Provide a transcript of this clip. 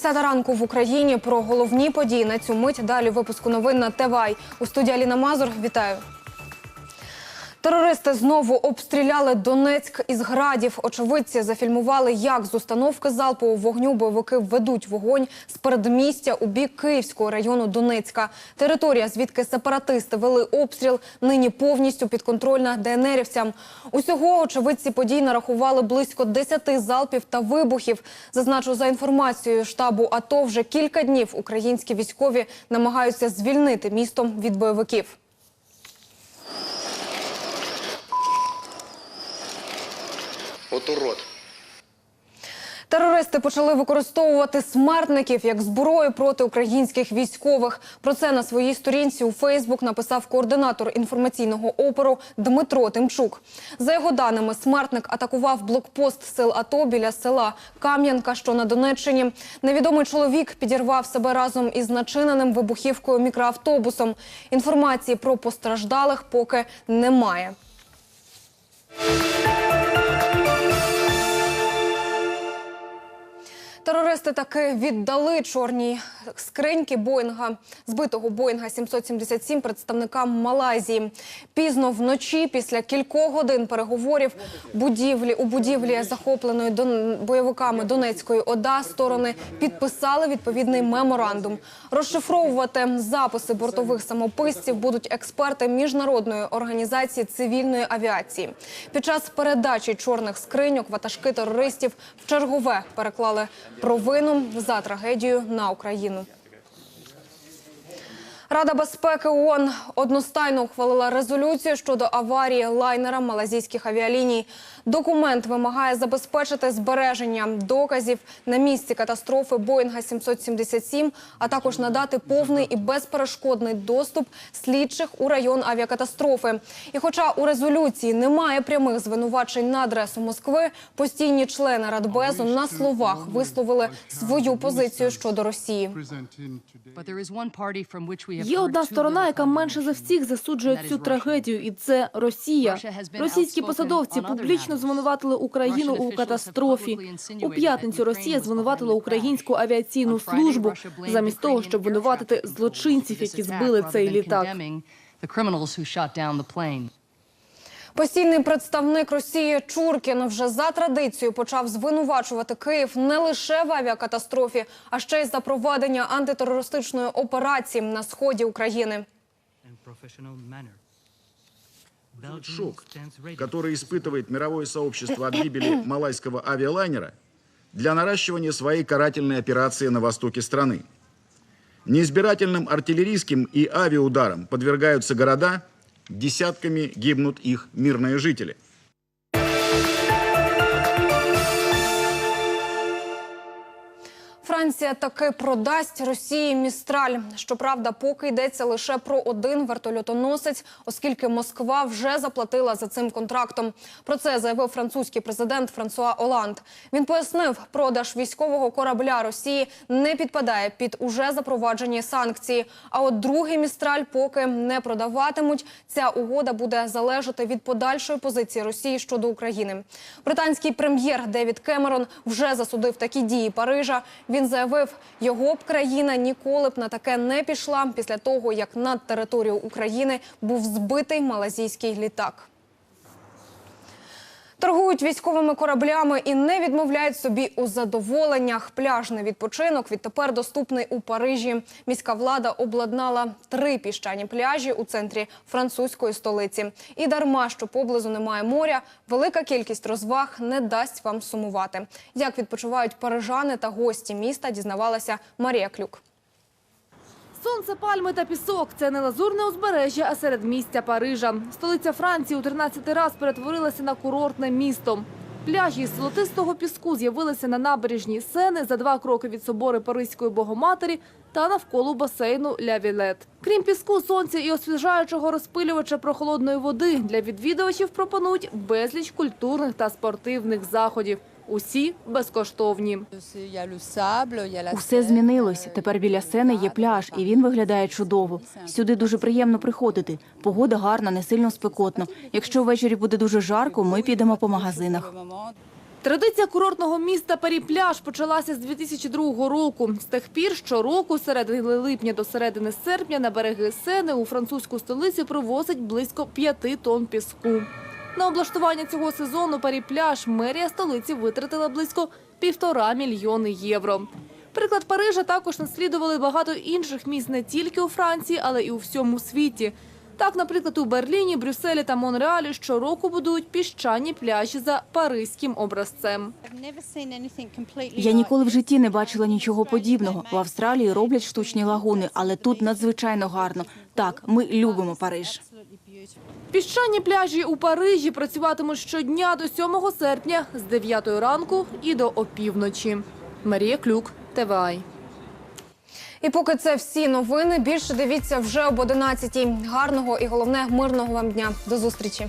Десята ранку в Україні про головні події на цю мить. Далі випуску новин на ТВАЙ. У студії Аліна Мазур. Вітаю. Терористи знову обстріляли Донецьк із градів. Очевидці зафільмували, як з установки залпового вогню бойовики ведуть вогонь з передмістя у бік Київського району Донецька. Територія, звідки сепаратисти вели обстріл, нині повністю підконтрольна ДНРівцям. Усього очевидці подій нарахували близько 10 залпів та вибухів. Зазначу за інформацією штабу АТО, вже кілька днів українські військові намагаються звільнити місто від бойовиків. От урод. Терористи почали використовувати смертників як зброю проти українських військових. Про це на своїй сторінці у Фейсбук написав координатор інформаційного опору Дмитро Тимчук. За його даними, смертник атакував блокпост сил АТО біля села Кам'янка, що на Донеччині. Невідомий чоловік підірвав себе разом із начиненим вибухівкою мікроавтобусом. Інформації про постраждалих поки немає. Терористи таки віддали чорні скриньки Боїнга, збитого Боїнга 777 представникам Малайзії. Пізно вночі, після кількох годин переговорів, будівлі у будівлі захопленої бойовиками Донецької ОДА сторони підписали відповідний меморандум. Розшифровувати записи бортових самописців будуть експерти міжнародної організації цивільної авіації. Під час передачі чорних скриньок ватажки терористів в чергове переклали провину за трагедію на Україну. Рада безпеки ООН одностайно ухвалила резолюцію щодо аварії лайнера малазійських авіаліній. Документ вимагає забезпечити збереження доказів на місці катастрофи Боїнга 777, а також надати повний і безперешкодний доступ слідчих у район авіакатастрофи. І хоча у резолюції немає прямих звинувачень на адресу Москви, постійні члени Радбезу на словах висловили свою позицію щодо Росії. Є одна сторона, яка менше за всіх засуджує цю трагедію, і це Росія. Російські посадовці публічно звинуватили Україну у катастрофі. У п'ятницю Росія звинуватила українську авіаційну службу замість того, щоб винуватити злочинців, які збили цей літак. Постійний представник Росії Чуркін вже за традицією почав звинувачувати Київ не лише в авіакатастрофі, а ще й за проведення антитерористичної операції на сході України. Шок, который испытывает мировое сообщество от гибели малайского авиалайнера для наращивания своей карательной операции на востоке страны. Неизбирательным артиллерийским и авиаударам подвергаются города, десятками гибнут их мирные жители – Франція таки продасть Росії містраль. Щоправда, поки йдеться лише про один вертольотоносець, оскільки Москва вже заплатила за цим контрактом. Про це заявив французький президент Франсуа Оланд. Він пояснив, продаж військового корабля Росії не підпадає під уже запроваджені санкції. А от другий містраль поки не продаватимуть. Ця угода буде залежати від подальшої позиції Росії щодо України. Британський прем'єр Девід Кемерон вже засудив такі дії Парижа. Він заявив, його б країна ніколи б на таке не пішла після того, як над територією України був збитий малазійський літак. Торгують військовими кораблями і не відмовляють собі у задоволеннях. Пляжний відпочинок відтепер доступний у Парижі. Міська влада обладнала три піщані пляжі у центрі французької столиці. І дарма, що поблизу немає моря, велика кількість розваг не дасть вам сумувати. Як відпочивають парижани та гості міста, дізнавалася Марія Клюк. Сонце, пальми та пісок – це не лазурне узбережжя, а середмістя Парижа. Столиця Франції у 13 раз перетворилася на курортне місто. Пляжі з золотистого піску з'явилися на набережній Сени за два кроки від собори Паризької Богоматері та навколо басейну Ля Вілет. Крім піску, сонця і освіжаючого розпилювача прохолодної води, для відвідувачів пропонують безліч культурних та спортивних заходів. Усі безкоштовні. Усе змінилось. Тепер біля сени є пляж, і він виглядає чудово. Сюди дуже приємно приходити. Погода гарна, не сильно спекотно. Якщо ввечері буде дуже жарко, ми підемо по магазинах. Традиція курортного міста Парі-пляж почалася з 2002 року. З тих пір щороку, середини липня до середини серпня, на береги Сени у французьку столицю привозить близько 5 тонн піску. На облаштування цього сезону Парі-пляж мерія столиці витратила близько півтора мільйони євро. Приклад Парижа також наслідували багато інших міст не тільки у Франції, але і у всьому світі. Так, наприклад, у Берліні, Брюсселі та Монреалі щороку будують піщані пляжі за паризьким образцем. Я ніколи в житті не бачила нічого подібного. В Австралії роблять штучні лагуни, але тут надзвичайно гарно. Так, ми любимо Париж. Піщані пляжі у Парижі працюватимуть щодня до 7 серпня з 9 ранку і до опівночі. Марія Клюк, ТВА. І поки це всі новини, більше дивіться вже об 11 Гарного і головне мирного вам дня. До зустрічі.